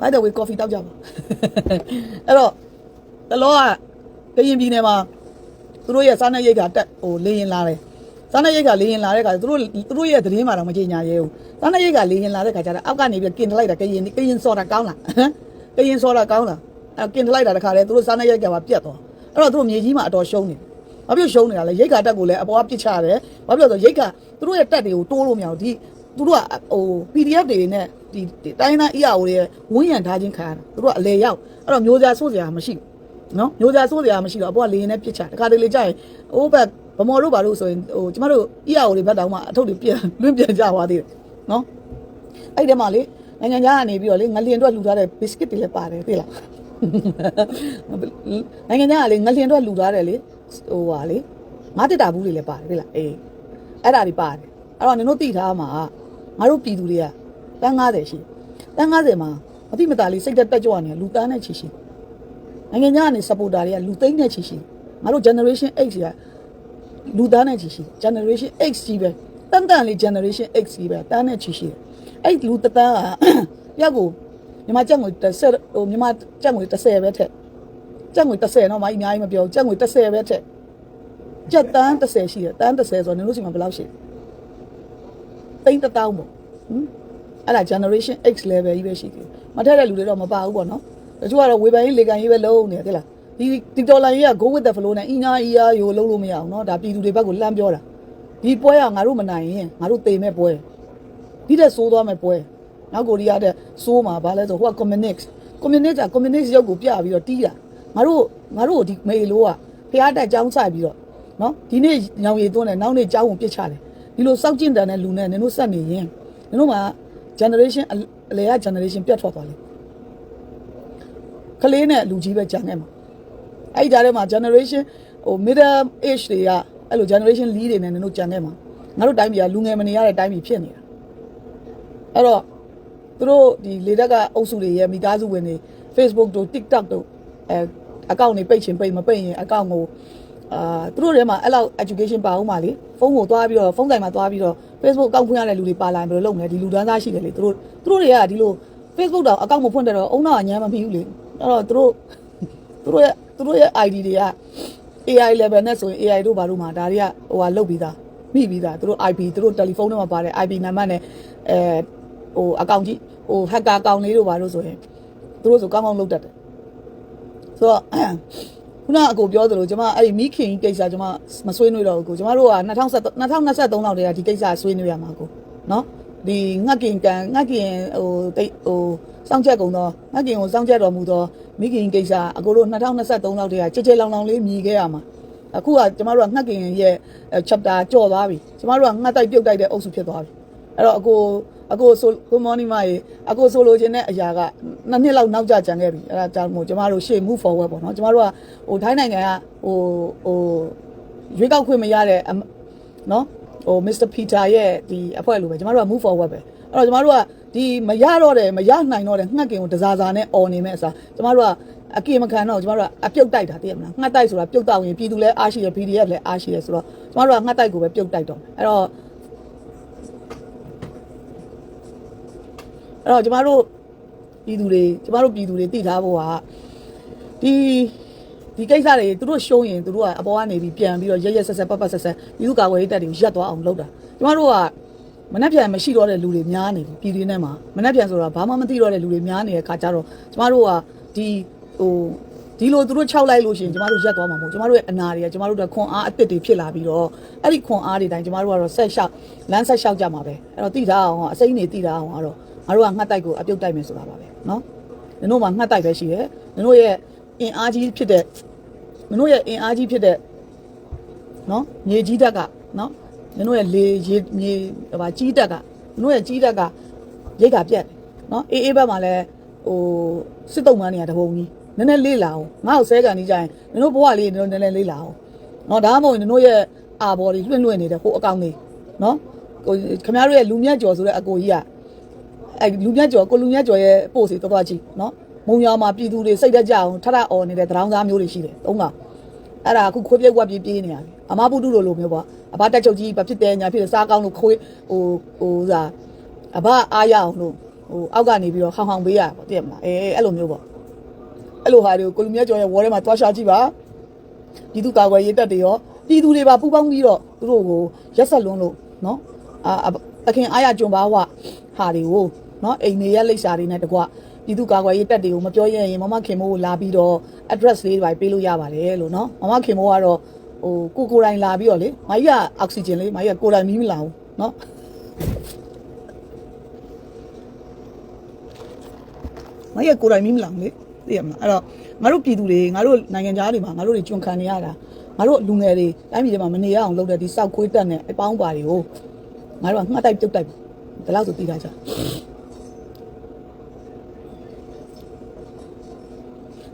by the way coffee တောက်ကြပါအဲ့တော့တလောကကရင်ပြည်နယ်မှာသူတို့ရဲ့စားနပ်ရိတ်ကတက်ဟိုလေရင်လာတယ်စားနပ်ရိတ်ကလေရင်လာတဲ့ခါသူတို့သူတို့ရဲ့သတင်းမှာတော့မကြေညာရဲဘူးစားနပ်ရိတ်ကလေရင်လာတဲ့ခါကျတော့အောက်ကနေပြီးကင်တလိုက်တာကရင်ကရင်စော်တာကောင်းလားကရင်စော်တာကောင်းလားအဲ ကင်တလိုက်တာတခါလေသူတို့စားနပ်ရိတ်ကပါပြတ်သွားအဲ့တော့သူတို့မြေကြီးမှာအတော်ရှုံးနေဘာဖြစ်ရှုံးနေတာလဲရိတ်ကတက်ကိုလည်းအပေါ်ကပစ်ချတယ်ဘာဖြစ်လို့ဆိုရိတ်ကသူတို့ရဲ့တက်တွေကိုတိုးလို့မရဘူးဒီသူတို့ကဟို PDF တွေနဲ့ဒီတိုင်းသား EAO တွေဝန်းရံထားခြင်းခံရတာသူတို့ကအလေရောက်အဲ့တော့မျိုးစားဆိုးစရာမရှိဘူးနော်မျိုးစားဆိုးစရာမရှိတော့အပေါ်ကလေရင်နဲ့ပြစ်ချတခါတလေကြာရင်အိုးဘက်ဗမော်တို့ဘာလို့ဆိုရင်ဟိုကျမတို့ EAO တွေဘက်တောင်မှအထုပ်တွေပြန်လွင့်ပြန်ကြသွားသေးတယ်နော်အဲ့ဒီမှာလေနိုင်ငံခြားကနေပြီးတော့လေငလျင်တော့လှူထားတဲ့ biscuit တွေလည်းပါတယ်သိလား နိုင်ငံခြားကလေငလျင်တော့လှူထားတယ်လေဟိုဟာလေငါတက်တာဘူးတွေလည်းပါတယ်သိလားအေးအဲ့ဒါတွေပါတယ်အဲ့တော့နင်တို့သိထားမှာငါတို့ပြည်သူတွေကတန်း90ရှိတန်း90မှာမတိမတာလေးစိတ်သက်တက်ကြွနေလူတန်းနဲ့ချီရှိနိုင်ငံခြားကနေ supporter တွေကလူသိန်းနဲ့ချီရှိငါတို့ generation X ကလူသားနဲ့ချီရှိ generation X ကြီးပဲတန်တန်လေး generation X ကြီးပဲတန်းနဲ့ချီရှိတယ်အဲ့လူတန်းကရက်ကို မြန်မာကြက်ငွေ30ဟိုမြန်မာကြက်ငွေ30ပဲထက်ကြက်ငွေ30တော့မအများကြီးမပြောကြက်ငွေ30ပဲထက်ကြက်တန်း30ရှိတယ်တန်း30ဆိုတော့နင်တို့စီမှာဘယ်လောက်ရှိလဲသိန်း1000ပေါ့ဟင်အဲ့ဒါ generation X level ကြီးပဲရှိတယ်မထက်တဲ့လူတွေတော့မပါဘူးပေါ့နော်တချို့ကတော့ဝေဖန်ရေးလေကန်ရေးပဲလုံးနေတယ်သိလားဒီဒီဒေါ်လာရေးက go with the flow နဲ့အီနာအီယာယိုလုံးလို့မရအောင်နော်ဒါပြည်သူတွေဘက်ကိုလှမ်းပြောတာဒီပွဲကငါတို့မနိုင်ရင်ငါတို့တေမဲ့ပွဲဒီတဲ့စိုးသွားမဲ့ပွဲ နောက်ကိုရီးယားတဲ့စိုးမှာဘာလဲဆိုဟိုက communist communist က communist ရုပ်ကိုပြပြီးတော့တီးတာငါတို့ငါတို့ဒီမေလိုကဖျားတက်ကြောင်းဆိုင်ပြီးတော့နော်ဒီနေ့ညောင်ရည်သွန်းတယ်နောက်နေ့ကြောင်းကိုပြစ်ချတယ်ဒီလိုစောက်ကျင့်တန်တဲ့လူနဲ့နင်တို့ဆက်နေရင်နင်တို့မှာ generation အလေက generation ပြတ်ထွက်သွားလိမ့်ကလေးနဲ့လူကြီးပဲကြံနေမှာအဲ့ဒီကြားထဲမှာ generation ဟို middle age တွေကအဲ့လို generation lead တွေနဲ့နင်တို့ကြံနေမှာငါတို့တိုင်းပြည်ကလူငယ်မနေရတဲ့တိုင်းပြည်ဖြစ်နေတာအဲ့တော့ သူတို့ဒီလေတက်ကအုပ်စုတွေရဲ့မိသားစုဝင်တွေ Facebook တို့ TikTok တို့အဲအကောင့်တွေပိတ်ချင်ပိတ်မပိတ်ရင်အကောင့်ကိုအာသူတို့ထဲမှာအဲ့လောက် education ပါအောင်ပါလေဖုန်းကိုသွားပြီးတော့ဖုန်းတိုင်မှာသွားပြီးတော့ Facebook အကောင့်ဖွင့်ရတဲ့လူတွေပါလာရင်ဘယ်လိုလုပ်မလဲဒီလူဒန်းသားရှိတယ်လေသူတို့သူတို့တွေကဒီလို Facebook တောင်အကောင့်မဖွင့်တဲ့တော့အုံနောက်အညမ်းမပြီးဘူးလေအဲ့တော့သူတို့သူတို့ရဲ့သူတို့ရဲ့ ID တွေက AI level နဲ့ဆိုရင် AI တို့ဘာလို့မှာဒါတွေကဟိုဟာလုတ်ပြီးသားမိပြီးသားသူတို့ IP သူတို့တယ်လီဖုန်းထဲမှာပါတယ် IP နံပါတ်နဲ့အဲ ဟိုအကောင့်ကြီးဟို hacker အကောင့်လေးတို့ဘာလို့ဆိုရင်သူတို့ဆိုကောင်းကောင်းလုတ်တတ်တယ်ဆိုတော့ခုခုနကအကိုပြောသလိုကျွန်မအဲ့ဒီမိခင်ကြီးကိစ္စကျွန်မမဆွေးနွေးတော့ဘူးကိုကျွန်မတို့က2023 2023လောက်တည်းကဒီကိစ္စဆွေးနွေးရမှာကိုနော်ဒီငှက်ကင်ကန်ငှက်ကင်ဟိုတိတ်ဟိုစောင့်ချက်ကုန်တော့ငှက်ကင်ကိုစောင့်ချက်တော်မူတော့မိခင်ကိစ္စအကိုတို့2023လောက်တည်းကကြဲကြဲလောင်လောင်လေးမြည်ခဲ့ရမှာအခုကကျွန်မတို့ကငှက်ကင်ရဲ့ chapter ကြော်သွားပြီကျွန်မတို့ကငှက်တိုက်ပြုတ်တိုက်တဲ့အုပ်စုဖြစ်သွားပြီအဲ့တော့အကို အကိုဆိုကိုမော်နီမာရေအကိုဆိုလိုချင်တဲ့အရာကနှစ်နှစ်လောက်နောက်ကျကြံခဲ့ပြီအဲ့ဒါကြောင့်မို့ကျမတို့ရှေ့ move forward ပေါ့နော်ကျမတို့ကဟိုထိုင်းနိုင်ငံကဟိုဟိုရွေးကောက်ခွင့်မရတဲ့အမနော်ဟို Mr. Peter ရဲ့ဒီအဖွဲ့လိုပဲကျမတို့က move forward ပဲအဲ့တော့ကျမတို့ကဒီမရတော့တယ်မရနိုင်တော့တယ်ငှက်ကင်ကိုတစားစားနဲ့អော်နေမဲ့အစားကျမတို့ကအကေမခံတော့ကျမတို့ကအပြုတ်တိုက်တာသိရမလားငှက်တိုက်ဆိုတာပြုတ်တောက်ရင်ပြည်သူလည်းအားရှိတယ် PDF လည်းအားရှိတယ်ဆိုတော့ကျမတို့ကငှက်တိုက်ကိုပဲပြုတ်တိုက်တော့အဲ့တော့ အဲ့တော့ကျမတို့ပြည်သူတွေကျမတို့ပြည်သူတွေသိထားဖို့ကဒီဒီကိစ္စတွေသူတို့ရှုံးရင်သူတို့ကအပေါ်ကနေပြီးပြန်ပြီးတော့ရက်ရက်ဆက်ဆက်ပတ်ပတ်ဆက်ဆက်ပြည်သူ့ကာကွယ်ရေးတပ်တွေကိုရက်သွားအောင်လုပ်တာကျမတို့ကမနှက်ပြန်မရှိတော့တဲ့လူတွေများနေပြီပြည်တွင်းထဲမှာမနှက်ပြန်ဆိုတာဘာမှမသိတော့တဲ့လူတွေများနေတဲ့ခါကျတော့ကျမတို့ကဒီဟိုဒီလိုသူတို့ခြောက်လိုက်လို့ရှိရင်ကျမတို့ရက်သွားမှာမဟုတ်ကျမတို့ရဲ့အနာတွေကကျမတို့တို့ခွန်အားအစ်စ်တွေဖြစ်လာပြီးတော့အဲ့ဒီခွန်အားတွေတိုင်းကျမတို့ကတော့ဆက်လျှောက်လမ်းဆက်လျှောက်ကြမှာပဲအဲ့တော့သိထားအောင်အစိမ့်နေသိထားအောင်ကတော့ ငါတို့ကငှက်တိုက်ကိုအပြုတ်တိုက်မယ်ဆိုတာပါပဲနော်နင်တို့မှာငှက်တိုက်ပဲရှိတယ်နင်တို့ရဲ့အင်အားကြီးဖြစ်တဲ့နင်တို့ရဲ့အင်အားကြီးဖြစ်တဲ့နော်မြေကြီးတက်ကနော်နင်တို့ရဲ့လေရေမြေဟိုကြီးတက်ကနင်တို့ရဲ့ကြီးတက်ကရိတ်ကပြတ်တယ်နော်အေးအေးဘက်မှာလည်းဟိုစစ်တုံးမှန်းနေရတဘုံကြီးနည်းနည်းလေးလာအောင်ငါ့ကိုဆဲကန်နေကြရင်နင်တို့ဘဝလေးနင်တို့နည်းနည်းလေးလာအောင်နော်ဒါမှမဟုတ်နင်တို့ရဲ့အာဘော်တွေလွင့်လွင့်နေတဲ့ဟိုအကောင်လေးနော်ဟိုခင်ဗျားတို့ရဲ့လူမျက်ကျော်ဆိုတဲ့အကိုကြီးက အဲလူမြတ်ကျော်ကိုလူမြတ်ကျော်ရဲ့ပို့စီတော်တော်ကြီးနော်မုံရွာမှာပြည်သူတွေစိတ်တက်ကြအောင်ထထအော်နေတဲ့တရောင်းသားမျိုးတွေရှိတယ်သုံးကောင်အဲ့ဒါအခုခွေးပြက်ကွက်ပြေးပြေးနေရတယ်အမပုတုလိုလိုမျိုးပေါ့အဘတက်ချုပ်ကြီးဘာဖြစ်တယ်ညာဖြစ်တယ်စားကောင်းလို့ခွေးဟိုဟိုစားအဘအားရအောင်လို့ဟိုအောက်ကနေပြီးတော့ခေါင်ခေါင်ပေးရပေါ့တည့်မလားအဲအဲ့လိုမျိုးပေါ့အဲ့လိုဟာတွေကိုကိုလူမြတ်ကျော်ရဲ့ဝေါ်ထဲမှာတွားရှာကြည့်ပါပြည်သူကာကွယ်ရေးတပ်တွေရောပြည်သူတွေပါပူပေါင်းပြီးတော့သူတို့ကိုရက်ဆက်လွန်းလို့နော်အာအခင်အားရကြုံပါဝဟာတွေကို နော်အိမ်နေရက်လိပ်စာတွေနဲ့တကွပြည်သူ့ကာကွယ်ရေးတပ်တွေကိုမပြောရရင်မမခင်မိုးကိုလာပြီးတော့ address လေးတွေပေးလို့ရပါတယ်လို့နော်မမခင်မိုးကတော့ဟိုကိုကိုတိုင်းလာပြီးတော့လေမကြီးကအောက်ဆီဂျင်လေးမကြီးကကိုတိုင်းမီးမလာဘူးနော်မကြီးကကိုတိုင်းမီးမလာဘူးလေသိရမလားအဲ့တော့ငါတို့ပြည်သူတွေငါတို့နိုင်ငံသားတွေမှာငါတို့တွေကျွန်ခံနေရတာငါတို့လူငယ်တွေတိုင်းပြည်ထဲမှာမနေရအောင်လုပ်တဲ့ဒီစောက်ခွေးတက်နဲ့အပေါင်းပါတွေကိုငါတို့ကငှက်တိုက်ပြုတ်တိုက်ဒီလောက်ဆိုပြီးသားကြ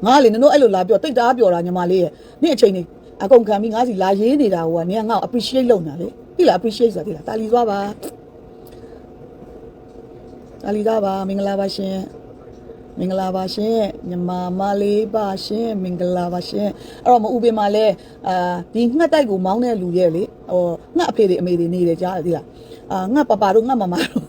ငါကလေနင်တို့အဲ့လိုလာပြောတိတ်တာပြောတာညီမလေးရဲ့နေ့အချိန်နေအကုန်ခံပြီးငါစီလာရေးနေတာဟိုကနင်ကငါ့ကို appreciate လုပ်နေတာလေပြီလား appreciate ဆိုတာဒီလားတာလီသွားပါတာလီသွားပါမင်္ဂလာပါရှင်မင်္ဂလာပါရှင်ညီမမလေးပါရှင်မင်္ဂလာပါရှင်အဲ့တော့မဥပင်မှာလဲအာဒီငှက်တိုက်ကိုမောင်းတဲ့လူရဲ့လေဟိုငှက်အဖေတွေအမေတွေနေတယ်ကြားတယ်ဒီလားအာငှက်ပပတို့ငှက်မမတို့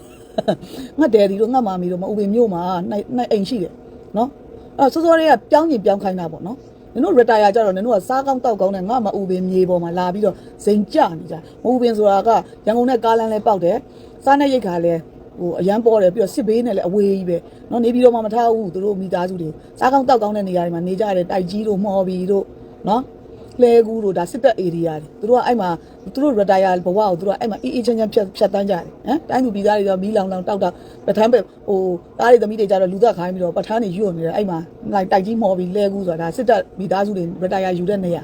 ငှက်ဒယ်ဒီတို့ငှက်မမီတို့မဥပင်မြို့မှာနိုင်နိုင်အိမ်ရှိတယ်နော် အဲ့စောစောလေးကပြောင်းကျင်ပြောင်းခိုင်းတာပေါ့နော်နင်တို့ retire ကြတော့နင်တို့ကစားကောင်းတောက်ကောင်းနဲ့ငါမအူပင်မြေပေါ်မှာလာပြီးတော့ဇိမ်ကြနေကြမအူပင်ဆိုတာကရန်ကုန်နဲ့ကားလမ်းလဲပေါက်တယ်စားနဲ့ရိတ်ခါလဲဟိုအရန်ပေါ်တယ်ပြီးတော့စစ်ဘေးနဲ့လည်းအဝေးကြီးပဲနော်နေပြီးတော့မှမထားဘူးသူတို့မိသားစုတွေစားကောင်းတောက်ကောင်းတဲ့နေရာတွေမှာနေကြတယ်တိုက်ကြီးတို့မှော်ဘီတို့နော် လဲကူးတို့ဒါစစ်တပ် area တွေသူတို့ကအဲ့မှာသူတို့ retire ဘဝကိုသူတို့ကအဲ့မှာအေးအေးချမ်းချမ်းဖြတ်ဖြတ်တန်းကြတယ်ဟမ်တိုင်းသူပြည်သားတွေတော့မီးလောင်လောင်တောက်တောက်ပထမ်းပဲဟိုသားတွေသမီးတွေကြတော့လူသက်ခိုင်းပြီးတော့ပထမ်းတွေယူနေတယ်အဲ့မှာလိုက်တိုက်ကြီးမှော်ပြီးလဲကူးဆိုတာဒါစစ်တပ်မိသားစုတွေ retire ယူတဲ့နေရာ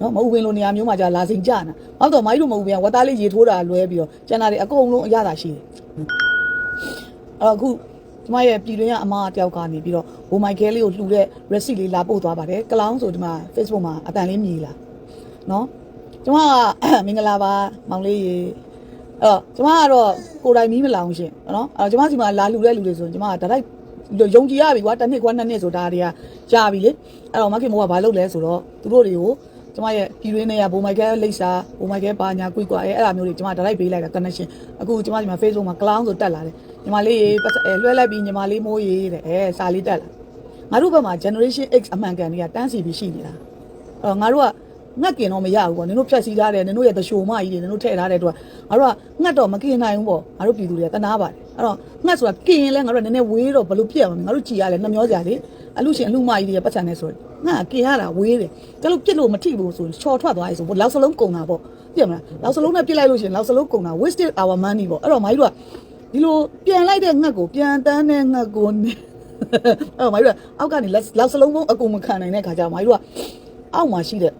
နော်မဟုတ်ဝင်လိုနေရာမျိုးမှာじゃလာစိန်ကြနာဟုတ်တော့မိုင်းတို့မဟုတ်ပြန်ဝတ်သားလေးရေထိုးတာလွဲပြီးတော့ကျန်တာတွေအကုန်လုံးအရသာရှိတယ်အဲ့အခု ကျမရဲ့ပြည်တွင်းကအမတယောက်ကနေပြီးတော့ဘိုမိုက်ကဲလေးကိုလှူတဲ့ receipt လေးလာပို့သွားပါတယ်ကလောင်းဆိုဒီမှာ Facebook မှာအတန်လေးမြည်လာနော်ကျမကမင်္ဂလာပါမောင်လေးရေအဲ့တော့ကျမကတော့ကိုယ်တိုင်မီးမလောင်ရှင်နော်အဲ့တော့ကျမစီမှာလာလှူတဲ့လူတွေဆိုရင်ကျမကဒါတိုက်ယုံကြည်ရပြီကွာတစ်နှစ်ကွာနှစ်နှစ်ဆိုတာတွေကကြာပြီလေအဲ့တော့မခင်မိုးကဘာလုပ်လဲဆိုတော့သူတို့တွေကိုကျမရဲ့ပြည်တွင်းနဲ့ရဘိုမိုက်ကဲလိပ်စာဘိုမိုက်ကဲပါညာကွိကွာအဲအဲ့ဒါမျိုးတွေကျမဒါလိုက်ပေးလိုက်တာ connection အခုကျမဒီမှာ Facebook မှာ clown ဆိုတက်လာတယ် ညီမလေးရေပတ်စအဲလွှဲလိုက်ပြီးညီမလေးမိုးရေတဲ့အဲစာလေးတက်လာငါတို့ဘက်မှာ generation X အမှန်ကန်တွေကတန်းစီပြီးရှိနေတာအဲ့တော့ငါတို့ကငတ်กินတော့မရဘူးပေါ့နင်တို့ဖြတ်စည်းထားတယ်နင်တို့ရဲ့သရှိုမကြီးတွေနင်တို့ထည့်ထားတဲ့အတွက်ငါတို့ကငတ်တော့မกินနိုင်ဘူးပေါ့ငါတို့ပြည်သူတွေကတနာပါတယ်အဲ့တော့ငတ်ဆိုတာกินရင်လဲငါတို့ကနည်းနည်းဝေးတော့ဘယ်လိုဖြစ်ရမလဲငါတို့ကြည်ရလဲနှမျောစရာလေ အလူရှင်အလူမကြီးတွေပတ်စံနေဆိုရင်ငါကေရတာဝေးတယ်ကျလို့ပြစ်လို့မထိဘူးဆိုချော်ထွက်သွားပြီဆိုလောက်စလုံးကုန်တာပေါ့ပြည့်မလားလောက်စလုံးနဲ့ပြစ်လိုက်လို့ရှင်လောက်စလုံးကုန်တာ wasted our money ပေါ့အဲ့တော့မကြီးတို့က ဒီလိုပြန်လိုက်တဲ့ငှက်ကိုပြန်တန်းတဲ့ငှက်ကိုနေအဲ့တော့မကြီးတို့ကအောက်ကနေလောက်စလုံးပုံအကုန်မခံနိုင်တဲ့ခါကျမကြီးတို့ကအောက်မှာရှိတဲ့